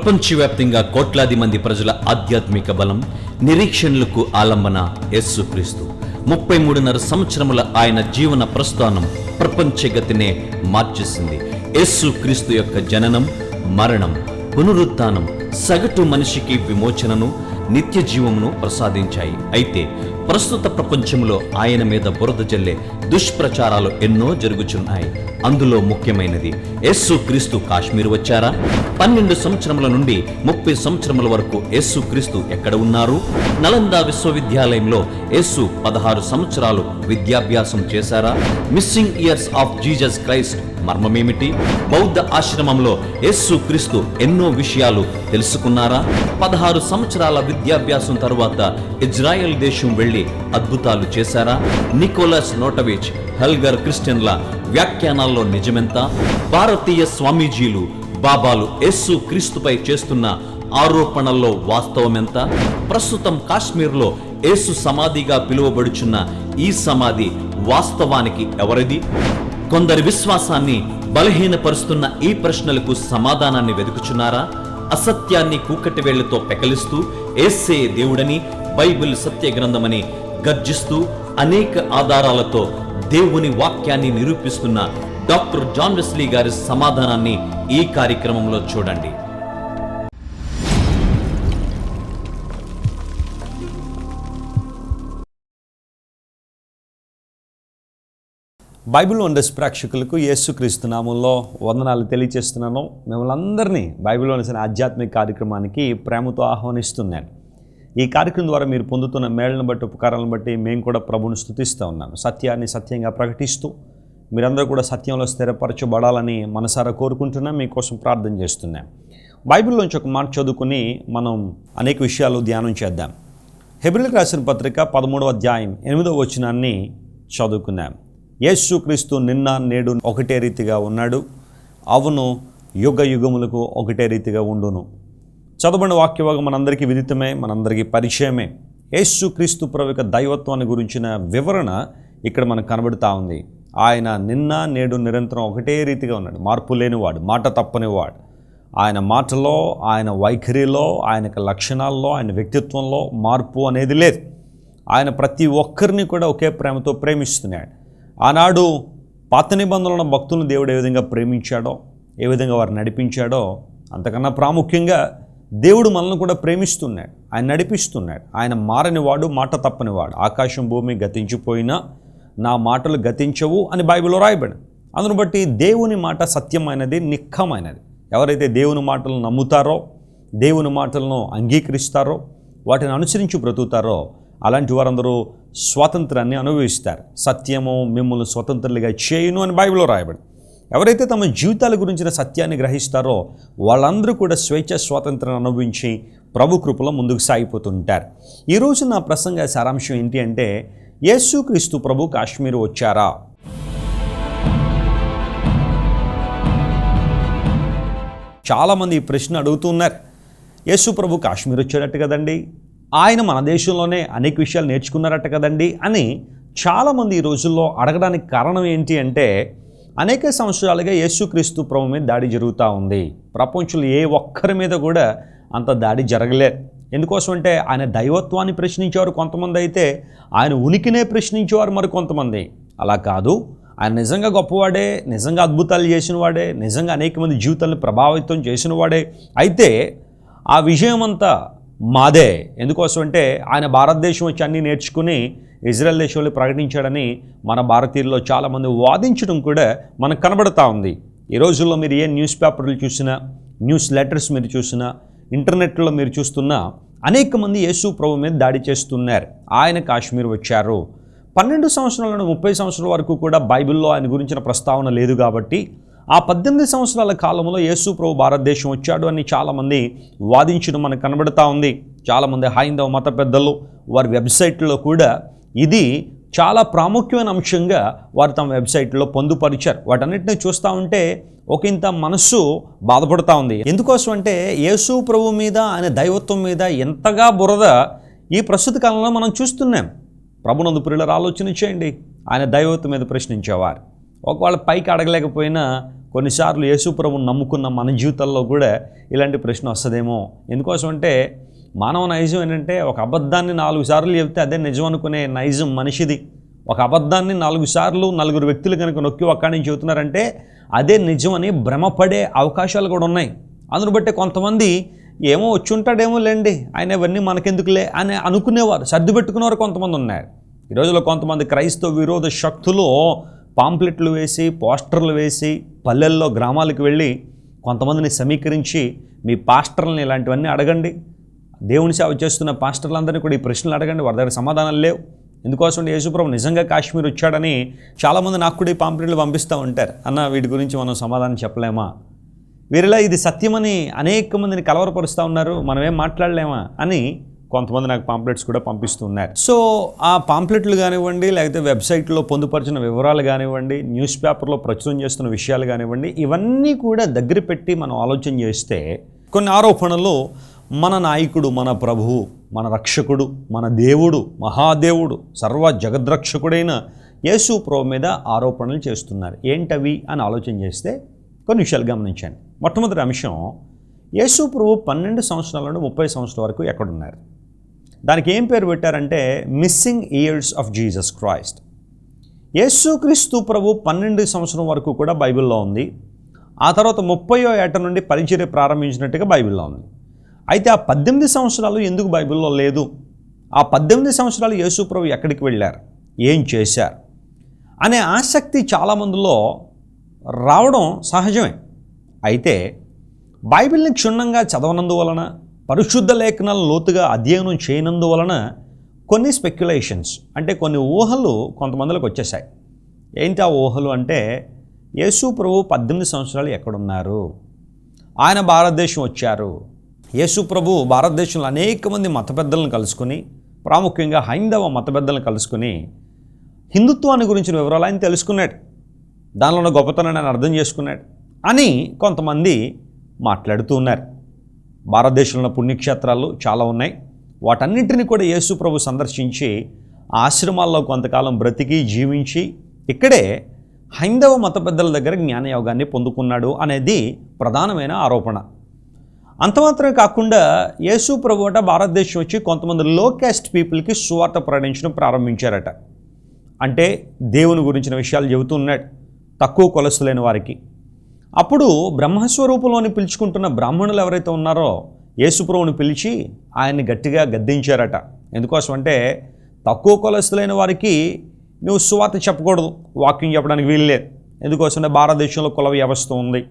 ప్రపంచవ్యాప్తంగా కోట్లాది మంది ప్రజల ఆధ్యాత్మిక బలం నిరీక్షణలకు ఆలంబన యేసు క్రీస్తు ముప్పై మూడున్నర సంవత్సరముల ఆయన జీవన ప్రస్థానం ప్రపంచ గతినే మార్చేసింది. యేసు క్రీస్తు యొక్క జననం మరణం పునరుత్నం సగటు మనిషికి విమోచనను నిత్య జీవమును ప్రసాదించాయి. అయితే ప్రస్తుత ప్రపంచంలో ఆయన మీద బురద జల్లే దుష్ప్రచారాలు ఎన్నో జరుగుచున్నాయి. అందులో ముఖ్యమైనది యేసు క్రీస్తు కాశ్మీర్ వచ్చారా? పన్నెండు సంవత్సరముల నుండి ముప్పై సంవత్సరముల వరకు యేసు క్రీస్తు ఎక్కడ ఉన్నారు? నలంద విశ్వవిద్యాలయంలో యేసు పదహారు సంవత్సరాలు విద్యాభ్యాసం చేశారా? Missing years of Jesus Christ మర్మమేమిటి? బౌద్ధ ఆశ్రమంలో యేసు క్రీస్తు ఎన్నో విషయాలు తెలుసుకున్నారా? పదహారు సంవత్సరాల విద్యాభ్యాసం తరువాత ఇజ్రాయెల్ దేశం వెళ్ళి అద్భుతాలు చేశారా? నికోలస్ నోటవిచ్ హెల్గర్ క్రిస్టియన్ల వ్యాఖ్యానాల్లో నిజమెంత? భారతీయ స్వామీజీలు బాబాలు ఎస్సు క్రీస్తుపై చేస్తున్న ఆరోపణల్లో వాస్తవమెంత? ప్రస్తుతం కాశ్మీర్లో ఏసు సమాధిగా పిలువబడుచున్న ఈ సమాధి వాస్తవానికి ఎవరిది? కొందరి విశ్వాసాన్ని బలహీనపరుస్తున్న ఈ ప్రశ్నలకు సమాధానాన్ని వెతుకుచున్నారా? అసత్యాన్ని కూకటి వేళ్ళతో పెకలిస్తూ ఏసే దేవుడని బైబిల్ సత్య గ్రంథమని గర్జిస్తూ అనేక ఆధారాలతో దేవుని వాక్యాన్ని నిరూపిస్తున్న డాక్టర్ జాన్ వెస్లీ గారి సమాధానాన్ని ఈ కార్యక్రమంలో చూడండి. బైబిల్ వండర్స్ ప్రేక్షకులకు యేసుక్రీస్తు నామంలో వందనాలు తెలియజేస్తున్నాను. మిమ్మల్ని అందరినీ బైబిల్ వండర్స్ అనే ఆధ్యాత్మిక కార్యక్రమానికి ప్రేమతో ఆహ్వానిస్తున్నాను. ఈ కార్యక్రమం ద్వారా మీరు పొందుతున్న మేళ్ళను బట్టి ఉపకారాలను బట్టి మేము కూడా ప్రభుని స్థుతిస్తూ ఉన్నాం సత్యాన్ని సత్యంగా ప్రకటిస్తూ మీరందరూ కూడా సత్యంలో స్థిరపరచబడాలని మనసారా కోరుకుంటున్నాం. మీకోసం ప్రార్థన చేస్తున్నాం. బైబిల్లోంచి ఒక మాట చదువుకుని మనం అనేక విషయాలు ధ్యానం చేద్దాం. హెబ్రిల్కి రాసిన పత్రిక పదమూడవ అధ్యాయం ఎనిమిదవ వచనాన్ని చదువుకున్నాం యేసుక్రీస్తు నిన్న నేడు ఒకటే రీతిగా ఉన్నాడు. అవును యుగ యుగములకు ఒకటే రీతిగా ఉండును. చదవబడిన వాక్యభాగం మనందరికీ విదితమే మనందరికీ పరిచయమే. యేసుక్రీస్తు ప్రభు యొక్క దైవత్వాన్ని గురించిన వివరణ ఇక్కడ మనకు కనబడుతూ ఉంది. ఆయన నిన్న నేడు నిరంతరం ఒకటే రీతిగా ఉన్నాడు. మార్పు లేనివాడు మాట తప్పనివాడు. ఆయన మాటలో ఆయన వైఖరిలో ఆయన లక్షణాల్లో ఆయన వ్యక్తిత్వంలో మార్పు అనేది లేదు. ఆయన ప్రతి ఒక్కరిని కూడా ఒకే ప్రేమతో ప్రేమిస్తున్నాడు. ఆనాడు పాత నిబంధనల భక్తులను దేవుడు ఏ విధంగా ప్రేమించాడో ఏ విధంగా వారు నడిపించాడో అంతకన్నా ప్రాముఖ్యంగా దేవుడు మనల్ని కూడా ప్రేమిస్తున్నాడు. ఆయన నడిపిస్తున్నాడు. ఆయన మారనివాడు మాట తప్పనివాడు. ఆకాశం భూమి గతించిపోయినా నా మాటలు గతించవు అని బైబిల్లో రాయబడి. అందును బట్టి దేవుని మాట సత్యమైనది నిఖమైనది ఎవరైతే దేవుని మాటలను నమ్ముతారో దేవుని మాటలను అంగీకరిస్తారో వాటిని అనుసరించి బ్రతుకుతారో అలాంటి వారందరూ స్వాతంత్రాన్ని అనుభవిస్తారు. సత్యము మిమ్మల్ని స్వతంత్రులుగా చేయును అని బైబిల్లో రాయబడి. ఎవరైతే తమ జీవితాల గురించిన సత్యాన్ని గ్రహిస్తారో వాళ్ళందరూ కూడా స్వేచ్ఛ స్వాతంత్రం అనుభవించి ప్రభు కృపలో ముందుకు సాగిపోతుంటారు. ఈరోజు నా ప్రసంగ సారాంశం ఏంటి అంటే యేసుక్రీస్తు ప్రభు కాశ్మీర్ వచ్చారా? చాలామంది ఈ ప్రశ్న అడుగుతున్నారు. యేసు ప్రభు కాశ్మీర్ వచ్చాడట కదండి? ఆయన మన దేశంలోనే అనేక విషయాలు నేర్చుకున్నారట కదండి? అని చాలామంది ఈ రోజుల్లో అడగడానికి కారణం ఏంటి అంటే అనేక సంవత్సరాలుగా యేసుక్రీస్తు ప్రభు మీద దాడి జరుగుతూ ఉంది. ప్రపంచంలో ఏ ఒక్కరి మీద కూడా అంత దాడి జరగలేదు ఎందుకోసం అంటే ఆయన దైవత్వాన్ని ప్రశ్నించేవారు కొంతమంది అయితే ఆయన ఉనికినే ప్రశ్నించేవారు మరి కొంతమంది. అలా కాదు. ఆయన నిజంగా గొప్పవాడే నిజంగా అద్భుతాలు చేసినవాడే నిజంగా అనేక మంది జీవితాలను ప్రభావితం చేసినవాడే. అయితే ఆ విజయం అంతా మాదే. ఎందుకోసం అంటే ఆయన భారతదేశం వచ్చి అన్నీ నేర్చుకుని ఇజ్రాయెల్ దేశంలో ప్రకటించాడని మన భారతీయుల్లో చాలామంది వాదించడం కూడా మనకు కనబడతా ఉంది. ఈ రోజుల్లో మీరు ఏ న్యూస్ పేపర్లు చూసినా న్యూస్ లెటర్స్ మీరు చూసినా ఇంటర్నెట్లో మీరు చూస్తున్నా అనేక మంది యేసు ప్రభు మీద దాడి చేస్తున్నారు. ఆయన కాశ్మీర్ వచ్చారు. పన్నెండు సంవత్సరాల నుండి ముప్పై సంవత్సరాల వరకు కూడా బైబిల్లో ఆయన గురించిన ప్రస్తావన లేదు కాబట్టి ఆ పద్దెనిమిది సంవత్సరాల కాలంలో యేసు ప్రభు భారతదేశం వచ్చాడు అని చాలామంది వాదించడం మనకు కనబడతా ఉంది. చాలామంది హైందవ మత పెద్దలు వారి వెబ్సైట్లో కూడా ఇది చాలా ప్రాముఖ్యమైన అంశంగా వారు తమ వెబ్సైట్లో పొందుపరిచారు. వాటన్నిటిని చూస్తూ ఉంటే ఒక ఇంత మనస్సు బాధపడుతూ ఉంది. ఎందుకోసం అంటే యేసు ప్రభు మీద ఆయన దైవత్వం మీద ఎంతగా బురద ఈ ప్రస్తుత కాలంలో మనం చూస్తున్నాం. ప్రభునందు ప్రియుల ఆలోచన చేయండి. ఆయన దైవత్వం మీద ప్రశ్నించేవారు. ఒకవేళ పైకి అడగలేకపోయినా కొన్నిసార్లు యేసుప్రభుని నమ్ముకున్న మన జీవితాల్లో కూడా ఇలాంటి ప్రశ్న వస్తుందేమో. ఎందుకోసం అంటే మానవ నైజం ఏంటంటే ఒక అబద్ధాన్ని నాలుగు సార్లు చెబితే అదే నిజం అనుకునే నైజం మనిషిది. ఒక అబద్ధాన్ని నాలుగు సార్లు నలుగురు వ్యక్తులు కనుక నొక్కి ఒక్కడి నుంచి చెబుతున్నారంటే అదే నిజం అని భ్రమపడే అవకాశాలు కూడా ఉన్నాయి. అందును బట్టి కొంతమంది ఏమో వచ్చి ఉంటాడేమో లేండి ఆయన ఇవన్నీ మనకెందుకులే అని అనుకునేవారు సర్ది పెట్టుకునేవారు కొంతమంది ఉన్నారు. ఈ రోజుల్లో కొంతమంది క్రైస్తవ విరోధ శక్తులు పాంప్లెట్లు వేసి పోస్టర్లు వేసి పల్లెల్లో గ్రామాలకు వెళ్ళి కొంతమందిని సమీకరించి మీ పాస్టర్లని ఇలాంటివన్నీ అడగండి. దేవుని సేవ చేస్తున్న పాస్టర్లందరినీ కూడా ఈ ప్రశ్నలు అడగండి వారి దగ్గర సమాధానాలు లేవు. ఎందుకోసం యేసుప్రభు నిజంగా కాశ్మీర్ వచ్చాడని చాలామంది నాకు కూడా ఈ పాంప్లెట్లు పంపిస్తూ ఉంటారు. అన్న వీటి గురించి మనం సమాధానం చెప్పలేమా? వీరిలా ఇది సత్యమని అనేక మందిని కలవరపరుస్తూ ఉన్నారు మనం ఏం మాట్లాడలేమా? అని కొంతమంది నాకు పాంప్లెట్స్ కూడా పంపిస్తూ ఉన్నారు. సో ఆ పాంప్లెట్లు కానివ్వండి లేకపోతే వెబ్సైట్లో పొందుపరిచిన వివరాలు కానివ్వండి న్యూస్ పేపర్లో ప్రచురం చేస్తున్న విషయాలు కానివ్వండి ఇవన్నీ కూడా దగ్గర పెట్టి మనం ఆలోచన చేస్తే కొన్ని ఆరోపణలు మన నాయకుడు మన ప్రభువు మన రక్షకుడు మన దేవుడు మహాదేవుడు సర్వ జగద్రక్షకుడైన యేసు ప్రభు మీద ఆరోపణలు చేస్తున్నారు. ఏంటవి అని ఆలోచన చేస్తే కొన్ని విషయాలు గమనించండి. మొట్టమొదటి అంశం యేసు ప్రభు పన్నెండు సంవత్సరాల నుండి ముప్పై సంవత్సరాల వరకు ఎక్కడున్నారు? దానికి ఏం పేరు పెట్టారంటే missing years of Jesus Christ. యేసుక్రీస్తు ప్రభు పన్నెండు సంవత్సరం వరకు కూడా బైబిల్లో ఉంది. ఆ తర్వాత ముప్పయో ఏట నుండి పరిచర్య ప్రారంభించినట్టుగా బైబిల్లో ఉంది. అయితే ఆ పద్దెనిమిది సంవత్సరాలు ఎందుకు బైబిల్లో లేదు? ఆ పద్దెనిమిది సంవత్సరాలు యేసుప్రభు ఎక్కడికి వెళ్ళారు? ఏం చేశారు? అనే ఆసక్తి చాలామందిలో రావడం సహజమే. అయితే బైబిల్ని క్షుణ్ణంగా చదవనందువలన పరిశుద్ధ లేఖనాలను లోతుగా అధ్యయనం చేయనందువలన కొన్ని స్పెక్యులేషన్స్ అంటే కొన్ని ఊహలు కొంతమందికి వచ్చేసాయి ఏంటి ఆ ఊహలు అంటే యేసు ప్రభు పద్దెనిమిది సంవత్సరాలు ఎక్కడున్నారు? ఆయన భారతదేశం వచ్చారు. యేసు ప్రభు భారతదేశంలో అనేక మంది మత పెద్దలను కలుసుకొని ప్రాముఖ్యంగా హైందవ మత పెద్దలను కలుసుకొని హిందుత్వాన్ని గురించిన వివరాలు ఆయన తెలుసుకున్నాడు. దానిలో ఉన్న గొప్పతనాన్ని ఆయన అర్థం చేసుకున్నాడు అని కొంతమంది మాట్లాడుతూ ఉన్నారు. భారతదేశంలో ఉన్న పుణ్యక్షేత్రాలు చాలా ఉన్నాయి. వాటన్నింటినీ కూడా యేసు ప్రభు సందర్శించి ఆశ్రమాల్లో కొంతకాలం బ్రతికి జీవించి ఇక్కడే హైందవ మత పెద్దల దగ్గర జ్ఞానయోగాన్ని పొందుకున్నాడు అనేది ప్రధానమైన ఆరోపణ. అంత మాత్రమే కాకుండా యేసు ప్రభు అట భారతదేశం వచ్చి కొంతమంది లో క్యాస్ట్ పీపుల్కి సువార్త ప్రకటించడం ప్రారంభించారట. అంటే దేవుని గురించిన విషయాలు చెబుతూ ఉన్నాడు. తక్కువ లేని వారికి. అప్పుడు బ్రహ్మస్వరూపంలోని పిలుచుకుంటున్న బ్రాహ్మణులు ఎవరైతే ఉన్నారో యేసుప్రభుని పిలిచి ఆయన్ని గట్టిగా గద్దించారట. ఎందుకోసం అంటే తక్కువ కొలస్తులైన వారికి నువ్వు సువార్త చెప్పకూడదు. వాక్యం చెప్పడానికి వీల్లేదు. ఎందుకోసం అంటే భారతదేశంలో కుల వ్యవస్థ ఉంది.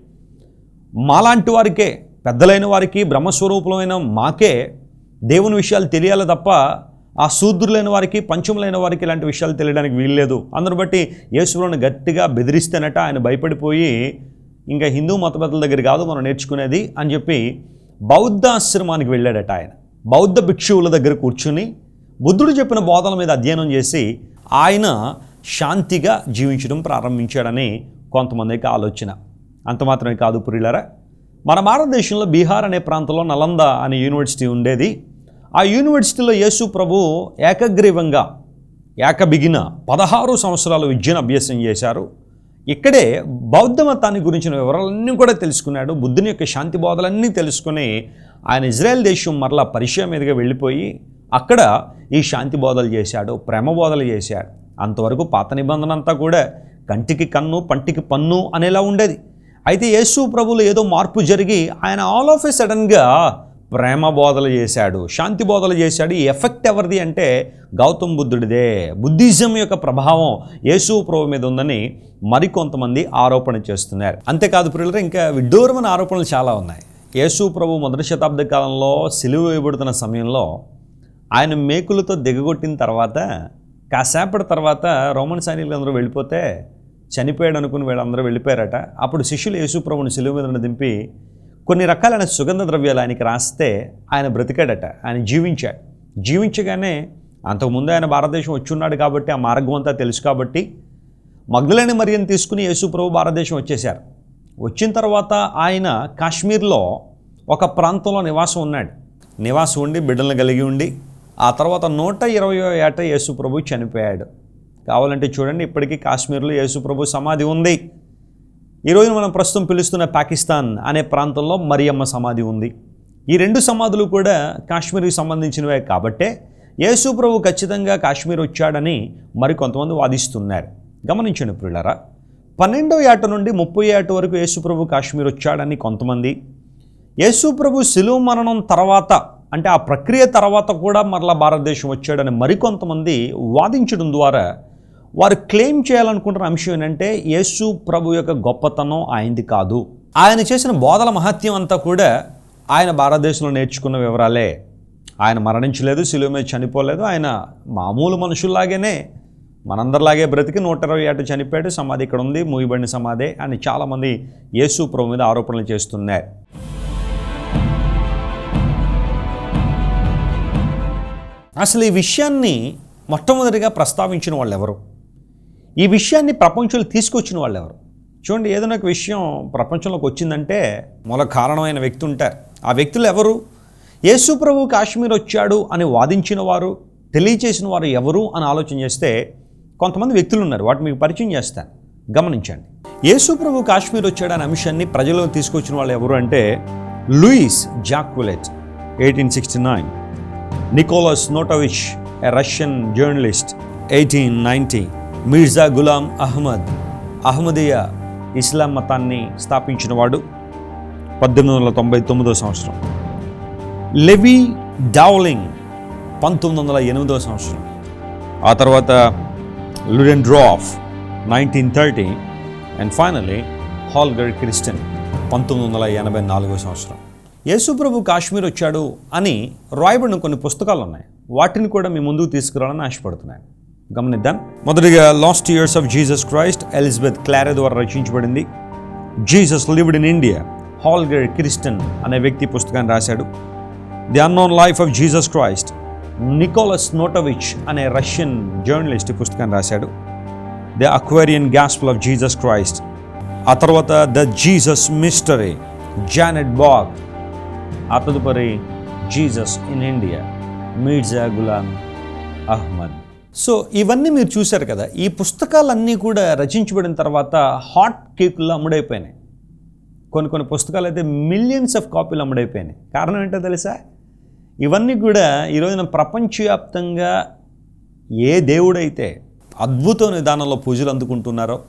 మాలాంటి వారికే పెద్దలైన వారికి బ్రహ్మస్వరూపులమైన మాకే దేవుని విషయాలు తెలియాలి తప్ప ఆ శూద్రులైన వారికి పంచములైన వారికి ఇలాంటి విషయాలు తెలియడానికి వీల్లేదు. అందును బట్టి యేసులను గట్టిగా బెదిరిస్తేనట ఆయన భయపడిపోయి ఇంకా హిందూ మతపెద్దల దగ్గర కాదు మనం నేర్చుకునేది అని చెప్పి బౌద్ధ ఆశ్రమానికి వెళ్ళాడట ఆయన. బౌద్ధ భిక్షువుల దగ్గర కూర్చుని బుద్ధుడు చెప్పిన బోధల మీద అధ్యయనం చేసి ఆయన శాంతిగా జీవించడం ప్రారంభించాడని కొంతమందికి ఆలోచన. అంత మాత్రమే కాదు పురిలారా మన భారతదేశంలో బీహార్ అనే ప్రాంతంలో నలంద అనే యూనివర్సిటీ ఉండేది. ఆ యూనివర్సిటీలో యేసు ప్రభు ఏకగ్రీవంగా ఏకబిగిన పదహారు సంవత్సరాలు విద్యను అభ్యాసం చేశారు. ఇక్కడే బౌద్ధ మతాన్ని గురించిన వివరాలన్నీ కూడా తెలుసుకున్నాడు. బుద్ధుని యొక్క శాంతి బోధలన్నీ తెలుసుకుని ఆయన ఇజ్రాయెల్ దేశం మరలా పరిచయం మీదుగా వెళ్ళిపోయి అక్కడ ఈ శాంతి బోధలు చేశాడు ప్రేమ బోధలు చేశాడు. అంతవరకు పాత నిబంధన అంతా కూడా కంటికి కన్ను పంటికి పన్ను అనేలా ఉండేది. అయితే యేసు ప్రభులు ఏదో మార్పు జరిగి ఆయన ఆల్ ఆఫ్ ఎ సడన్గా ప్రేమ బోధలు చేశాడు శాంతి బోధలు చేశాడు. ఈ ఎఫెక్ట్ ఎవరిది అంటే గౌతమ్ బుద్ధుడిదే. బుద్ధిజం యొక్క ప్రభావం యేసు ప్రభు మీద ఉందని మరికొంతమంది ఆరోపణ చేస్తున్నారు. అంతేకాదు ప్రియులరా ఇంకా విడ్డూరమైన ఆరోపణలు చాలా ఉన్నాయి. యేసు ప్రభు మొదటి శతాబ్ద కాలంలో సిలువ వేయబడుతున్న సమయంలో ఆయన మేకులతో దిగగొట్టిన తర్వాత కాసేపటి తర్వాత రోమన్ సైనికులు అందరూ వెళ్ళిపోతే చనిపోయాడు అనుకుని వీళ్ళందరూ వెళ్ళిపోయారట. అప్పుడు శిష్యులు యేసుప్రభుని సిలువ మీద దింపి కొన్ని రకాలైన సుగంధ ద్రవ్యాలు ఆయనకి రాస్తే ఆయన బ్రతికాడట. ఆయన జీవించాడు. జీవించగానే అంతకుముందు ఆయన భారతదేశం వచ్చున్నాడు కాబట్టి ఆ మార్గం అంతా తెలుసు కాబట్టి మగ్ధులైన మరియని తీసుకుని యేసుప్రభు భారతదేశం వచ్చేశారు. వచ్చిన తర్వాత ఆయన కాశ్మీర్లో ఒక ప్రాంతంలో నివాసం ఉన్నాడు. నివాసం ఉండి బిడ్డలను కలిగి ఉండి ఆ తర్వాత నూట ఇరవయో ఏట యేసుప్రభు చనిపోయాడు. కావాలంటే చూడండి ఇప్పటికీ కాశ్మీర్లో యేసుప్రభు సమాధి ఉంది. ఈరోజు మనం ప్రస్తుతం పిలుస్తున్న పాకిస్తాన్ అనే ప్రాంతంలో మరియమ్మ సమాధి ఉంది. ఈ రెండు సమాధులు కూడా కాశ్మీర్కి సంబంధించినవే కాబట్టే యేసుప్రభు ఖచ్చితంగా కాశ్మీర్ వచ్చాడని మరికొంతమంది వాదిస్తున్నారు. గమనించండి ప్రియులారా పన్నెండో ఏట నుండి ముప్పై ఏట వరకు యేసుప్రభు కాశ్మీర్ వచ్చాడని కొంతమంది యేసుప్రభు శిలువ మరణం తర్వాత అంటే ఆ ప్రక్రియ తర్వాత కూడా మరలా భారతదేశం వచ్చాడని మరికొంతమంది వాదించడం ద్వారా వారు క్లెయిమ్ చేయాలనుకుంటున్న అంశం ఏంటంటే యేసు ప్రభు యొక్క గొప్పతనం ఆయనది కాదు. ఆయన చేసిన బోధల మహత్యం అంతా కూడా ఆయన భారతదేశంలో నేర్చుకున్న వివరాలే. ఆయన మరణించలేదు శిలువ మీద చనిపోలేదు. ఆయన మామూలు మనుషుల్లాగానే మనందరిలాగే బ్రతికి నూట ఇరవై ఏట చనిపోయాడు సమాధి ఇక్కడ ఉంది మూయబడిన సమాధే అని చాలామంది యేసు ప్రభు మీద ఆరోపణలు చేస్తున్నారు. అసలు ఈ విషయాన్ని మొట్టమొదటిగా ప్రస్తావించిన వాళ్ళు ఎవరు ఈ విషయాన్ని ప్రపంచంలో తీసుకొచ్చిన వాళ్ళు ఎవరు చూడండి ఏదైనా ఒక విషయం ప్రపంచంలోకి వచ్చిందంటే మూల కారణమైన వ్యక్తి ఉంటారు. ఆ వ్యక్తులు ఎవరు? యేసు ప్రభు కాశ్మీర్ వచ్చాడు అని వాదించిన వారు తెలియచేసిన వారు ఎవరు అని ఆలోచన చేస్తే కొంతమంది వ్యక్తులు ఉన్నారు. వాటి మీకు పరిచయం చేస్తాను. గమనించండి. యేసు ప్రభు కాశ్మీర్ వచ్చాడు అనే అంశాన్ని ప్రజలకు తీసుకొచ్చిన వాళ్ళు ఎవరు అంటే Louis Jacolliot eighteen sixty nine. Nicolas Notovitch a Russian journalist eighteen ninety. Mirza Ghulam Ahmad Ahmadiyya ఇస్లాం మతాన్ని స్థాపించినవాడు పద్దెనిమిది వందల తొంభై తొమ్మిదో సంవత్సరం. లెవి డావ్లింగ్ పంతొమ్మిది వందల ఎనిమిదో సంవత్సరం. ఆ తర్వాత లుడెన్ డ్రాఫ్ nineteen thirty and finally Holger Kersten పంతొమ్మిది వందల ఎనభై నాలుగో సంవత్సరం. యేసుప్రభు కాశ్మీర్ వచ్చాడు అని రాయబడిన కొన్ని పుస్తకాలు ఉన్నాయి వాటిని కూడా మీ ముందుకు తీసుకురావాలని ఆశపడుతున్నాను. గమనిద్దాం. మొదటిగా lost years of Jesus Christ Elizabeth Clare ద్వారా రచించబడింది. Jesus lived in India Holger Kersten అనే వ్యక్తి పుస్తకాన్ని రాశాడు. The unknown life of Jesus Christ Nicolas Notovitch అనే రష్యన్ జర్నలిస్ట్ పుస్తకాన్ని రాశాడు. The Aquarian gospel of Jesus Christ ఆ తర్వాత the Jesus mystery Janet Bock ఆ తదుపరి Jesus in India Mirza Ghulam Ahmad so ఇవన్నీ మీరు చూశారు కదా ఈ పుస్తకాలన్నీ కూడా రచించబడిన తర్వాత హాట్ కేకుల్లో అమ్ముడైపోయినాయి. కొన్ని కొన్ని పుస్తకాలు అయితే మిలియన్స్ ఆఫ్ కాపీలు అమ్ముడైపోయినాయి. కారణం ఏంటో తెలుసా? ఇవన్నీ కూడా ఈరోజున ప్రపంచవ్యాప్తంగా ఏ దేవుడైతే అద్భుత విధానంలో పూజలు అందుకుంటున్నారో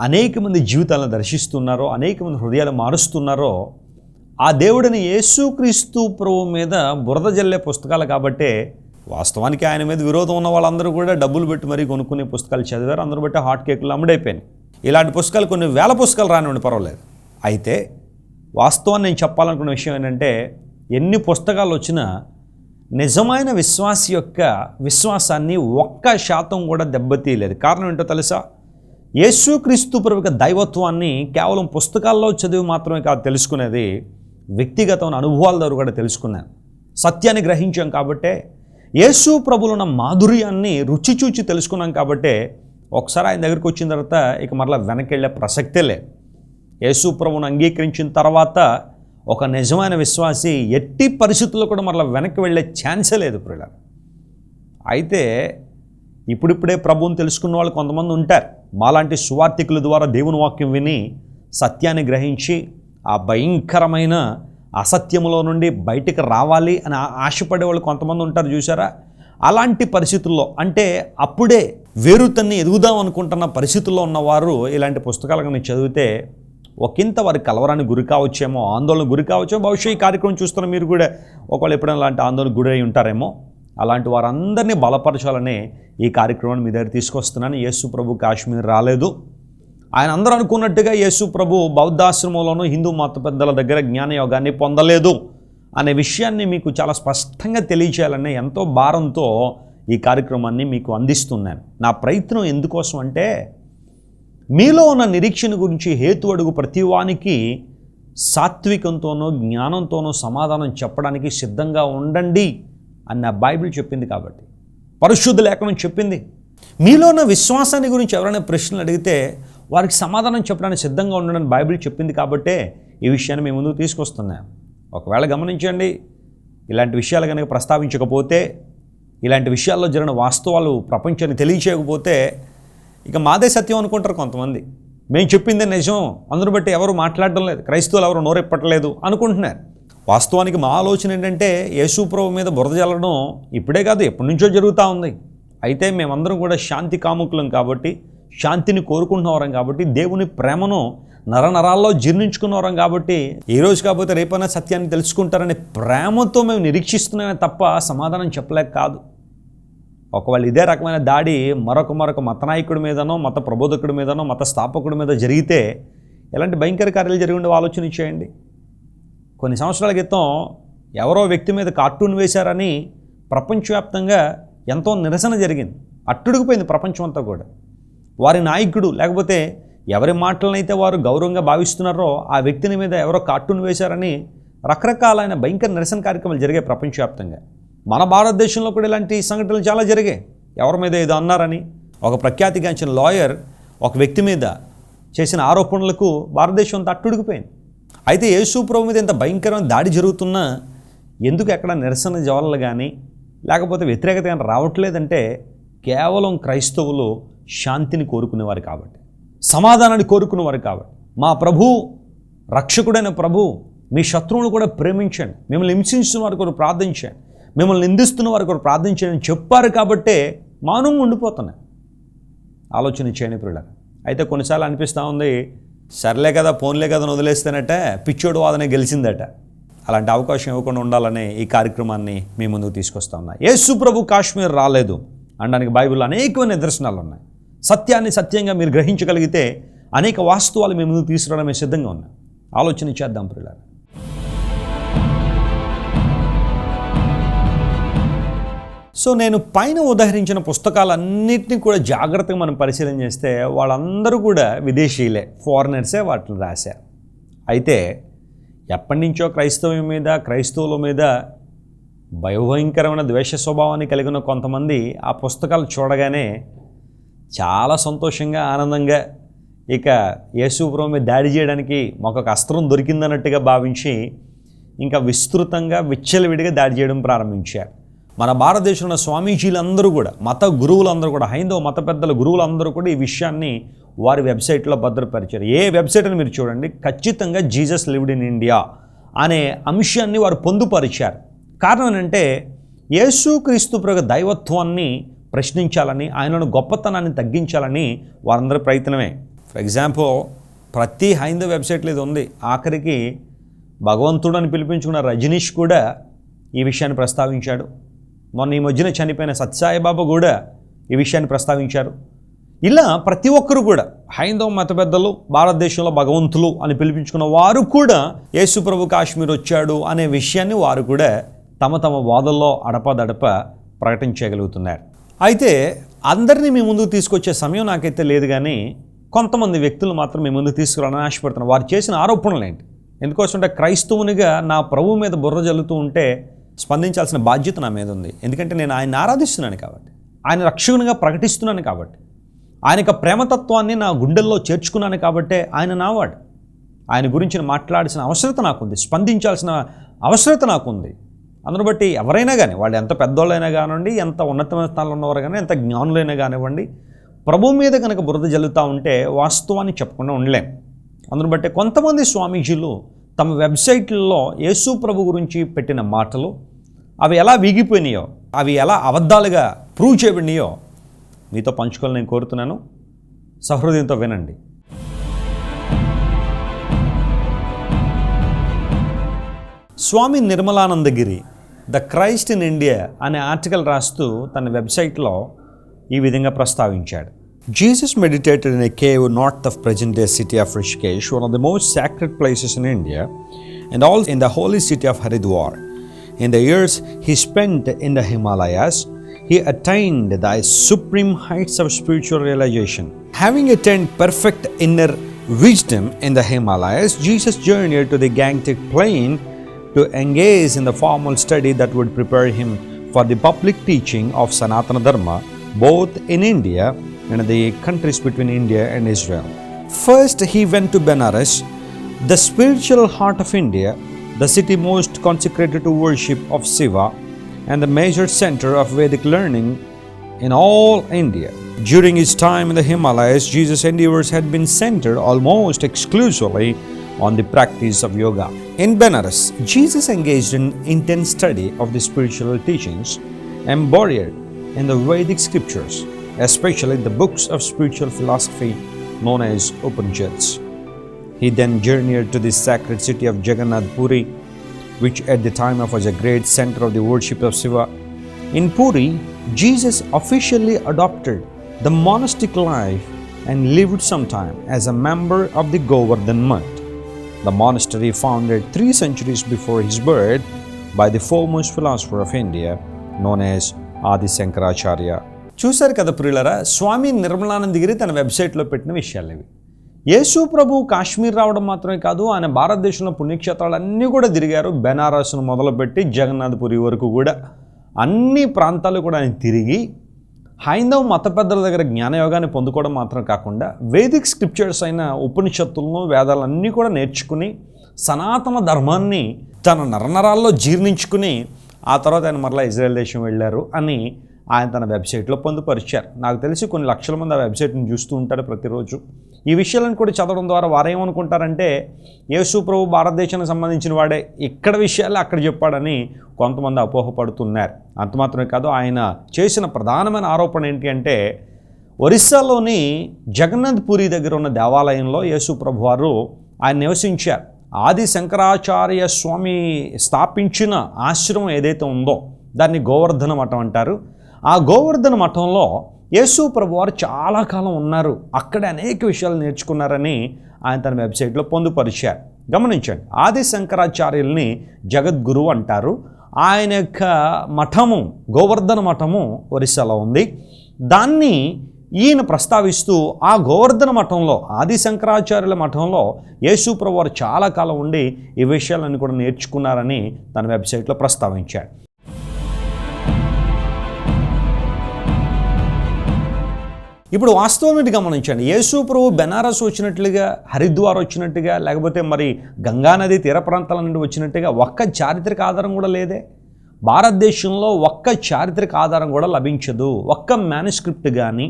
అనేక మంది జీవితాలను దర్శిస్తున్నారో అనేక మంది హృదయాలు మారుస్తున్నారో ఆ దేవుడిని యేసుక్రీస్తు ప్రభు మీద బురద జల్లే పుస్తకాలు కాబట్టే వాస్తవానికి ఆయన మీద విరోధం ఉన్న వాళ్ళందరూ కూడా డబ్బులు పెట్టి మరీ కొనుక్కునే పుస్తకాలు చదివారు. అందరూ బట్టి హాట్ కేకులు అమ్ముడైపోయినాయి. ఇలాంటి పుస్తకాలు కొన్ని వేల పుస్తకాలు రానివ్వండి పర్వాలేదు. అయితే వాస్తవాన్ని నేను చెప్పాలనుకున్న విషయం ఏంటంటే ఎన్ని పుస్తకాలు వచ్చినా నిజమైన విశ్వాసి యొక్క విశ్వాసాన్ని ఒక్క శాతం కూడా దెబ్బతీయలేదు. కారణం ఏంటో తెలుసా? యేసుక్రీస్తు ప్రభు దైవత్వాన్ని కేవలం పుస్తకాల్లో చదివి మాత్రమే కాదు తెలుసుకునేది వ్యక్తిగతమైన అనుభవాల ద్వారా కూడా తెలుసుకున్నాను. సత్యాన్ని గ్రహించాం కాబట్టే యేసు ప్రభులున్న మాధుర్యాన్ని రుచి చూచి తెలుసుకున్నాం కాబట్టే ఒకసారి ఆయన దగ్గరికి వచ్చిన తర్వాత ఇక మరలా వెనక్కి వెళ్ళే ప్రసక్తే లేదు. యేసు ప్రభును అంగీకరించిన తర్వాత ఒక నిజమైన విశ్వాసి ఎట్టి పరిస్థితుల్లో కూడా మరలా వెనక్కి వెళ్ళే ఛాన్సే లేదు ప్రియుల అయితే ఇప్పుడిప్పుడే ప్రభువుని తెలుసుకున్న వాళ్ళు కొంతమంది ఉంటారు. మాలాంటి సువార్థికుల ద్వారా దేవుని వాక్యం విని సత్యాన్ని గ్రహించి ఆ భయంకరమైన అసత్యములో నుండి బయటికి రావాలి అని ఆశపడే వాళ్ళు కొంతమంది ఉంటారు చూసారా అలాంటి పరిస్థితుల్లో అంటే అప్పుడే వేరుతన్ని ఎదుగుదాం అనుకుంటున్న పరిస్థితుల్లో ఉన్నవారు ఇలాంటి పుస్తకాలు కనుక చదివితే ఒకంత వారి కలవరానికి గురి కావచ్చేమో ఆందోళన గురి కావచ్చేమో. బహుశా ఈ కార్యక్రమం చూస్తున్న మీరు కూడా ఒకవేళ ఎప్పుడైనా అలాంటి ఆందోళన గురై అయి ఉంటారేమో. అలాంటి వారందరినీ బలపరచాలని ఈ కార్యక్రమాన్ని మీ దగ్గర తీసుకొస్తున్నాను. యేసు ప్రభు కాశ్మీర్ రాలేదు. ఆయన అందరూ అనుకున్నట్టుగా యేసు ప్రభు బౌద్ధాశ్రమంలోనూ హిందూ మత పెద్దల దగ్గర జ్ఞానయోగాన్ని పొందలేదు అనే విషయాన్ని మీకు చాలా స్పష్టంగా తెలియచేయాలనే ఎంతో భారంతో ఈ కార్యక్రమాన్ని మీకు అందిస్తున్నాను. నా ప్రయత్నం ఎందుకోసం అంటే మీలో ఉన్న నిరీక్షణ గురించి హేతు అడుగు ప్రతివానికి సాత్వికంతోనో జ్ఞానంతోనో సమాధానం చెప్పడానికి సిద్ధంగా ఉండండి అని నా బైబిల్ చెప్పింది కాబట్టి పరిశుద్ధ లేఖనం చెప్పింది. మీలో ఉన్న విశ్వాసాన్ని గురించి ఎవరైనా ప్రశ్నలు అడిగితే వారికి సమాధానం చెప్పడానికి సిద్ధంగా ఉండడానికి బైబిల్ చెప్పింది కాబట్టే ఈ విషయాన్ని మేము ముందుకు తీసుకొస్తున్నాం. ఒకవేళ గమనించండి ఇలాంటి విషయాలు కనుక ప్రస్తావించకపోతే ఇలాంటి విషయాల్లో జరిగిన వాస్తవాలు ప్రపంచాన్ని తెలియచేయకపోతే ఇక మాదే సత్యం అనుకుంటారు కొంతమంది. మేము చెప్పిందే నిజం అందును బట్టి ఎవరు మాట్లాడడం లేదు క్రైస్తవులు ఎవరు నోరెప్పట్లేదు అనుకుంటున్నారు. వాస్తవానికి మా ఆలోచన ఏంటంటే యేసు ప్రభు మీద బురద జల్లడం ఇప్పుడే కాదు ఎప్పటి నుంచో జరుగుతూ ఉంది. అయితే మేమందరం కూడా శాంతి కాముకులం కాబట్టి శాంతిని కోరుకుంటున్నవారం కాబట్టి దేవుని ప్రేమను నరనరాల్లో జీర్ణించుకున్నవారం కాబట్టి ఈ రోజు కాకపోతే రేపైనా సత్యాన్ని తెలుసుకుంటారనే ప్రేమతో మేము నిరీక్షిస్తున్నామే తప్ప సమాధానం చెప్పలేక కాదు. ఒకవేళ ఇదే రకమైన దాడి మరొక మరొక మతనాయకుడి మీదనో మత ప్రబోధకుడి మీదనో మత స్థాపకుడి మీద జరిగితే ఎలాంటి భయంకర కార్యాలు జరిగి ఉండే ఆలోచన చేయండి కొన్ని సంవత్సరాల క్రితం ఎవరో వ్యక్తి మీద కార్టూన్ వేశారని ప్రపంచవ్యాప్తంగా ఎంతో నిరసన జరిగింది. అట్టుడికిపోయింది ప్రపంచం అంతా కూడా. వారి నాయకుడు లేకపోతే ఎవరి మాటలనైతే వారు గౌరవంగా భావిస్తున్నారో ఆ వ్యక్తిని మీద ఎవరో కార్టూన్ వేశారని రకరకాలైన భయంకర నిరసన కార్యక్రమాలు జరిగాయి ప్రపంచవ్యాప్తంగా. మన భారతదేశంలో కూడా ఇలాంటి సంఘటనలు చాలా జరిగాయి. ఎవరి మీద ఏదో అన్నారని ఒక ప్రఖ్యాతిగాంచిన లాయర్ ఒక వ్యక్తి మీద చేసిన ఆరోపణలకు భారతదేశం అంతా అట్టుడికిపోయింది అయితే యేసు ప్రభు మీద ఇంత భయంకరమైన దాడి జరుగుతున్నా ఎందుకు ఎక్కడ నిరసన జ్వాలలు కానీ లేకపోతే వ్యతిరేకత కానీ రావట్లేదంటే కేవలం క్రైస్తవులు శాంతిని కోరుకునేవారు కాబట్టి సమాధానాన్ని కోరుకునేవారు కాబట్టి. మా ప్రభు రక్షకుడైన ప్రభు మీ శత్రువును కూడా ప్రేమించండి. మిమ్మల్ని హింసించిన వారి కొరకు ప్రార్థించండి. మిమ్మల్ని నిందిస్తున్న వారి కొరకు ప్రార్థించండి చెప్పారు కాబట్టే మౌనంగా ఉండిపోతున్నాయి ఆలోచన చేయని పిల్లలు అయితే కొన్నిసార్లు అనిపిస్తూ ఉంది సర్లే కదా ఫోన్లే కదా అని వదిలేస్తేనట పిచ్చోడు వాదనే గెలిచిందట. అలాంటి అవకాశం ఇవ్వకుండా ఉండాలని ఈ కార్యక్రమాన్ని మీ ముందుకు తీసుకొస్తా ఉన్నా. యేసు ప్రభు కాశ్మీర్ రాలేదు. అనడానికి బైబిల్లో అనేకమైన నిదర్శనాలు ఉన్నాయి. సత్యాన్ని సత్యంగా మీరు గ్రహించగలిగితే అనేక వాస్తవాలు మీ ముందు తీసుకురావడమే సిద్ధంగా ఉన్నాం. ఆలోచన చేద్దాం పిల్లలు సో నేను పైన ఉదహరించిన పుస్తకాలన్నింటినీ కూడా జాగ్రత్తగా మనం పరిశీలన చేస్తే వాళ్ళందరూ కూడా విదేశీయులే ఫారినర్సే వాటిని రాశారు. అయితే ఎప్పటి నుంచో క్రైస్తవం మీద క్రైస్తవుల మీద భయభయంకరమైన ద్వేష స్వభావాన్ని కలిగిన కొంతమంది ఆ పుస్తకాలు చూడగానే చాలా సంతోషంగా ఆనందంగా ఇక యేసుప్రభు మీద దాడి చేయడానికి మాకు అస్త్రం దొరికిందన్నట్టుగా భావించి ఇంకా విస్తృతంగా విచ్చలవిడిగా దాడి చేయడం ప్రారంభించారు. మన భారతదేశంలో స్వామీజీలందరూ కూడా మత గురువులందరూ కూడా హైందవ మత పెద్దల గురువులందరూ కూడా ఈ విషయాన్ని వారి వెబ్సైట్లో భద్రపరిచారు. ఏ వెబ్సైట్ అని మీరు చూడండి ఖచ్చితంగా జీసస్ లివ్డ్ ఇన్ ఇండియా అనే అంశాన్ని వారు పొందుపరిచారు. కారణం ఏంటంటే యేసుక్రీస్తు ప్రభు దైవత్వాన్ని ప్రశ్నించాలని ఆయనను గొప్పతనాన్ని తగ్గించాలని వారందరి ప్రయత్నమే. ఫర్ ఎగ్జాంపుల్ ప్రతి హైందవ వెబ్సైట్లో ఇది ఉంది. ఆఖరికి భగవంతుడు అని పిలిపించుకున్న రజనీష్ కూడా ఈ విషయాన్ని ప్రస్తావించాడు. మొన్న ఈ మధ్యన చనిపోయిన సత్సాయిబాబా కూడా ఈ విషయాన్ని ప్రస్తావించారు. ఇలా ప్రతి ఒక్కరు కూడా హైందవ మత పెద్దలు భారతదేశంలో భగవంతులు అని పిలిపించుకున్న వారు కూడా యేసుప్రభు కాశ్మీర్ వచ్చాడు అనే విషయాన్ని వారు కూడా తమ తమ వాదల్లో అడపదడప ప్రకటించగలుగుతున్నారు అయితే అందరినీ మీ ముందుకు తీసుకొచ్చే సమయం నాకైతే లేదు కానీ కొంతమంది వ్యక్తులు మాత్రం మీ ముందుకు తీసుకురావాలని ఆశపడుతున్నారు. వారు చేసిన ఆరోపణలు ఏంటి? ఎందుకోసమంటే క్రైస్తవునిగా నా ప్రభు మీద బుర్ర జల్లుతూ ఉంటే స్పందించాల్సిన బాధ్యత నా మీద ఉంది. ఎందుకంటే నేను ఆయన ఆరాధిస్తున్నాను కాబట్టి ఆయన రక్షకునిగా ప్రకటిస్తున్నాను కాబట్టి ఆయన యొక్క ప్రేమతత్వాన్ని నా గుండెల్లో చేర్చుకున్నాను కాబట్టే ఆయన నావాడు. ఆయన గురించి మాట్లాడాల్సిన అవసరత నాకుంది స్పందించాల్సిన అవసరత నాకుంది. అందును బట్టి ఎవరైనా కానీ వాళ్ళు ఎంత పెద్దోళ్ళైనా కానివ్వండి ఎంత ఉన్నతమైన స్థానంలో ఉన్నవారు కానీ ఎంత జ్ఞానులైనా కానివ్వండి ప్రభు మీద కనుక బురద జల్లుతూ ఉంటే వాస్తవాన్ని చెప్పకుండా ఉండలేం. అందును బట్టి కొంతమంది స్వామీజీలు తమ వెబ్సైట్లలో యేసు ప్రభు గురించి పెట్టిన మాటలు అవి ఎలా వీగిపోయినాయో అవి ఎలా అబద్ధాలుగా ప్రూవ్ చేయబడినాయో మీతో పంచుకోవాలని నేను కోరుతున్నాను. సహృదయంతో వినండి. Swami Nirmalanandagiri the Christ in India అనే ఆర్టికల్ రాస్తూ తన వెబ్సైట్లో ఈ విధంగా ప్రస్తావించాడు Jesus meditated in a cave north of present-day city of Rishikesh, one of the most sacred places in India, and also in the holy city of Haridwar. In the years he spent in the Himalayas, he attained the supreme heights of spiritual realization. Having attained perfect inner wisdom in the Himalayas, Jesus journeyed to the Gangtok plain to engage in the formal study that would prepare him for the public teaching of Sanatana Dharma both in India and the countries between India and Israel. First, he went to Benares, the spiritual heart of India, the city most consecrated to worship of Shiva and the major center of Vedic learning in all India. During his time in the Himalayas, Jesus' endeavors had been centered almost exclusively on the practice of yoga. In Benares, Jesus engaged in intense study of the spiritual teachings embodied in the Vedic scriptures, especially the books of spiritual philosophy known as Upanishads. He then journeyed to the sacred city of Jagannath Puri, which at the time was a great center of the worship of Shiva. In Puri, Jesus officially adopted the monastic life and lived some time as a member of the Govardhan month. The monastery founded three centuries before his birth by the foremost philosopher of India, known as Adi Shankaracharya. చూశారు కదా ప్రియులరా స్వామి నిర్మలానందగిరి తన వెబ్సైట్లో పెట్టిన విషయాలు ఇవి. యేసు ప్రభు కాశ్మీర్ రావడం మాత్రమే కాదు ఆయన భారతదేశంలో పుణ్యక్షేత్రాలన్నీ కూడా తిరిగారు. బెనారస్ను మొదలుపెట్టి జగన్నాథ్పురి వరకు కూడా. అన్ని ప్రాంతాలు కూడా ఆయన తిరిగి హైందవ మత పెద్దల దగ్గర జ్ఞానయోగాన్ని పొందుకోవడం మాత్రం కాకుండా వేదిక్ స్క్రిప్చర్స్ అయిన ఉపనిషత్తులను వేదాలన్నీ కూడా నేర్చుకుని సనాతన ధర్మాన్ని తన నరనరాల్లో జీర్ణించుకుని ఆ తర్వాత ఆయన మరలా ఇజ్రాయెల్ దేశం వెళ్ళారు అని ఆయన తన వెబ్సైట్లో పొందుపరిచారు. నాకు తెలిసి కొన్ని లక్షల మంది ఆ వెబ్సైట్ని చూస్తూ ఉంటారు ప్రతిరోజు. ఈ విషయాలను కూడా చదవడం ద్వారా వారు ఏమనుకుంటారంటే యేసు ప్రభు భారతదేశానికి సంబంధించిన వాడే ఇక్కడ విషయాలు అక్కడ చెప్పాడని కొంతమంది అపోహపడుతున్నారు. అంత మాత్రమే కాదు ఆయన చేసిన ప్రధానమైన ఆరోపణ ఏంటి అంటే ఒరిస్సాలోని జగన్నాథ్ పూరి దగ్గర ఉన్న దేవాలయంలో యేసు ప్రభు వారు ఆయన నివసించారు. ఆది శంకరాచార్య స్వామి స్థాపించిన ఆశ్రమం ఏదైతే ఉందో దాన్ని గోవర్ధన మఠం అంటారు. ఆ గోవర్ధన మఠంలో యేసు ప్రభు వారు చాలా కాలం ఉన్నారు. అక్కడే అనేక విషయాలు నేర్చుకున్నారని ఆయన తన వెబ్సైట్లో పొందుపరిచారు. గమనించండి ఆది శంకరాచార్యుల్ని జగద్గురువు అంటారు. ఆయన యొక్క మఠము గోవర్ధన మఠము ఒరిస్సాలో ఉంది. దాన్ని ఈయన ప్రస్తావిస్తూ ఆ గోవర్ధన మఠంలో ఆది శంకరాచార్యుల మఠంలో యేసుప్రభు వారు చాలా కాలం ఉండి ఈ విషయాలను కూడా నేర్చుకున్నారని తన వెబ్సైట్లో ప్రస్తావించాడు ఇప్పుడు వాస్తవం ఏంటి గమనించండి. యేసు ప్రభు బెనారస్ వచ్చినట్లుగా హరిద్వార్ వచ్చినట్టుగా లేకపోతే మరి గంగానది తీర ప్రాంతాల నుండి వచ్చినట్టుగా ఒక్క చారిత్రక ఆధారం కూడా లేదే. భారతదేశంలో ఒక్క చారిత్రక ఆధారం కూడా లభించదు. ఒక్క మ్యానుస్క్రిప్ట్ కానీ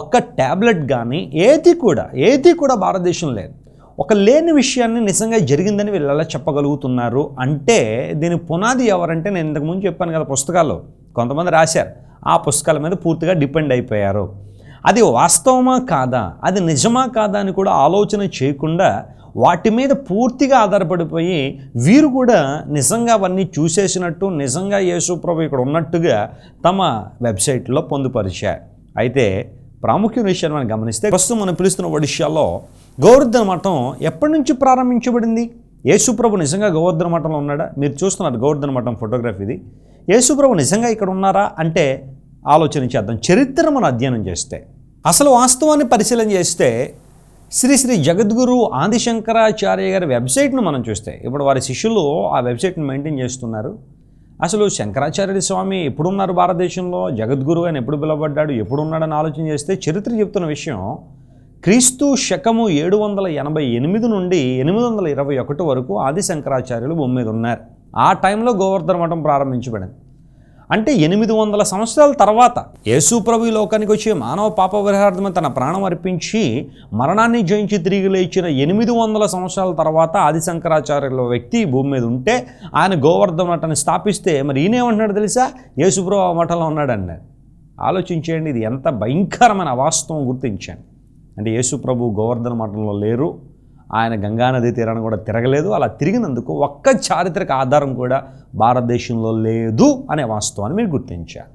ఒక్క ట్యాబ్లెట్ కానీ ఏది కూడా ఏది కూడా భారతదేశం లేదు ఒక లేని విషయాన్ని నిజంగా జరిగిందని వీళ్ళు ఎలా చెప్పగలుగుతున్నారు అంటే దీని పునాది ఎవరంటే నేను ఇంతకుముందు చెప్పాను కదా పుస్తకాల్లో కొంతమంది రాశారు. ఆ పుస్తకాల మీద పూర్తిగా డిపెండ్ అయిపోయారు. అది వాస్తవమా కాదా? అది నిజమా కాదా అని కూడా ఆలోచన చేయకుండా వాటి మీద పూర్తిగా ఆధారపడిపోయి వీరు కూడా నిజంగా అవన్నీ చూసేసినట్టు నిజంగా యేసుప్రభు ఇక్కడ ఉన్నట్టుగా తమ వెబ్సైట్లో పొందుపరిచారు. అయితే ప్రాముఖ్యమైన విషయాన్ని మనం గమనిస్తే ప్రస్తుతం మనం పిలుస్తున్న ఒడిషాలో గోవర్ధన మఠం ఎప్పటి నుంచి ప్రారంభించబడింది? యేసుప్రభు నిజంగా గోవర్ధన మఠంలో ఉన్నాడా? మీరు చూస్తున్నారు గోవర్ధన మఠం ఫోటోగ్రఫీ ఇది. యేసుప్రభు నిజంగా ఇక్కడ ఉన్నారా? అంటే ఆలోచన చేద్దాం. చరిత్ర మనం అధ్యయనం చేస్తే అసలు వాస్తవాన్ని పరిశీలన చేస్తే శ్రీ శ్రీ జగద్గురు ఆదిశంకరాచార్య గారి వెబ్సైట్ను మనం చూస్తే ఇప్పుడు వారి శిష్యులు ఆ వెబ్సైట్ని మెయింటైన్ చేస్తున్నారు. అసలు శంకరాచార్య స్వామి ఎప్పుడున్నారు భారతదేశంలో? జగద్గురు అని ఎప్పుడు పిలువబడ్డాడు? ఎప్పుడున్నాడని ఆలోచన చేస్తే చరిత్ర చెప్తున్న విషయం క్రీస్తు శకము ఏడు వందల ఎనభై ఎనిమిది నుండి ఎనిమిది వందల ఇరవై ఒకటి వరకు ఆది శంకరాచార్యులు భూమి మీద ఉన్నారు. ఆ టైంలో గోవర్ధన మఠం ప్రారంభించబడింది. అంటే ఎనిమిది వందల సంవత్సరాల తర్వాత యేసు ప్రభు లోకానికి వచ్చి మానవ పాప పరిహార్థమే తన ప్రాణం అర్పించి మరణాన్ని జయించి తిరిగి లేచిన ఎనిమిది వందల సంవత్సరాల తర్వాత ఆది శంకరాచార్యుల వ్యక్తి భూమి మీద ఉంటే ఆయన గోవర్ధన మఠాన్ని స్థాపిస్తే మరి ఈయనేమంటున్నాడు తెలుసా? యేసుప్రభు ఆ మఠంలో ఉన్నాడన్నారు ఆలోచించేయండి ఇది ఎంత భయంకరమైన అవాస్తవం గుర్తించాను అంటే యేసుప్రభు గోవర్ధన మఠంలో లేరు. ఆయన గంగానది తీరాన్ని కూడా తిరగలేదు. అలా తిరిగినందుకు ఒక్క చారిత్రక ఆధారం కూడా భారతదేశంలో లేదు అనే వాస్తవాన్ని మీరు గుర్తించారు.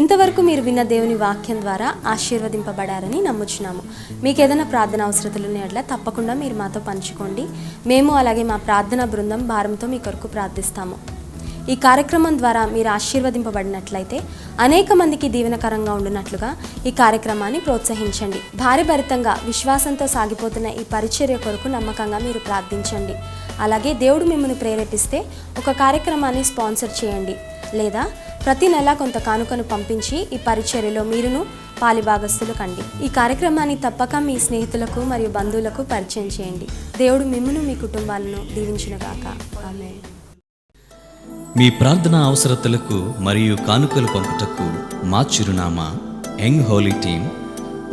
ఇంతవరకు మీరు విన్న దేవుని వాక్యం ద్వారా ఆశీర్వదింపబడారని నమ్ముచున్నాము. మీకు ఏదైనా ప్రార్థన అవసరతలు ఉన్నట్ల తప్పకుండా మీరు మాతో పంచుకోండి. మేము అలాగే మా ప్రార్థన బృందం భారంతో మీ కొరకు ప్రార్థిస్తాము. ఈ కార్యక్రమం ద్వారా మీరు ఆశీర్వదింపబడినట్లయితే అనేక మందికి దీవెనకరంగా ఉండినట్లుగా ఈ కార్యక్రమాన్ని ప్రోత్సహించండి. భారీభరితంగా విశ్వాసంతో సాగిపోతున్న ఈ పరిచర్య కొరకు నమ్మకంగా మీరు ప్రార్థించండి. అలాగే దేవుడు మిమ్మల్ని ప్రేరేపిస్తే ఒక కార్యక్రమాన్ని స్పాన్సర్ చేయండి. లేదా ప్రతి నెల కొంత కానుకను పంపించి ఈ పరిచర్యలో మీరును పాలిభాగస్తులు కండి. ఈ కార్యక్రమాన్ని తప్పక మీ స్నేహితులకు మరియు బంధువులకు పరిచయం చేయండి. దేవుడు మిమ్మను మీ కుటుంబాలను దీవించునుగాక. ఆమె మీ ప్రార్థన అవసరతలకు మరియు కానుకలు పంపుటకు మా చిరునామా యంగ్ హోలీ టీమ్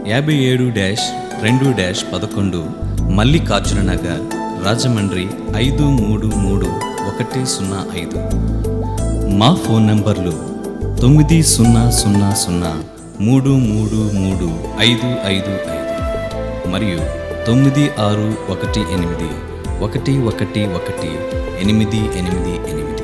యాభై ఏడు డ్యాష్ రెండు డ్యాష్ పదకొండు మల్లికార్జున నగర్ రాజమండ్రి ఐదు మూడు మూడు ఒకటి సున్నా ఐదు. మా ఫోన్ నంబర్లు తొమ్మిది సున్నా సున్నా సున్నా మూడు మూడు మూడు ఐదు ఐదు ఐదు మరియు తొమ్మిది ఆరు ఒకటి ఎనిమిది ఒకటి ఒకటి ఒకటి ఎనిమిది ఎనిమిది ఎనిమిది.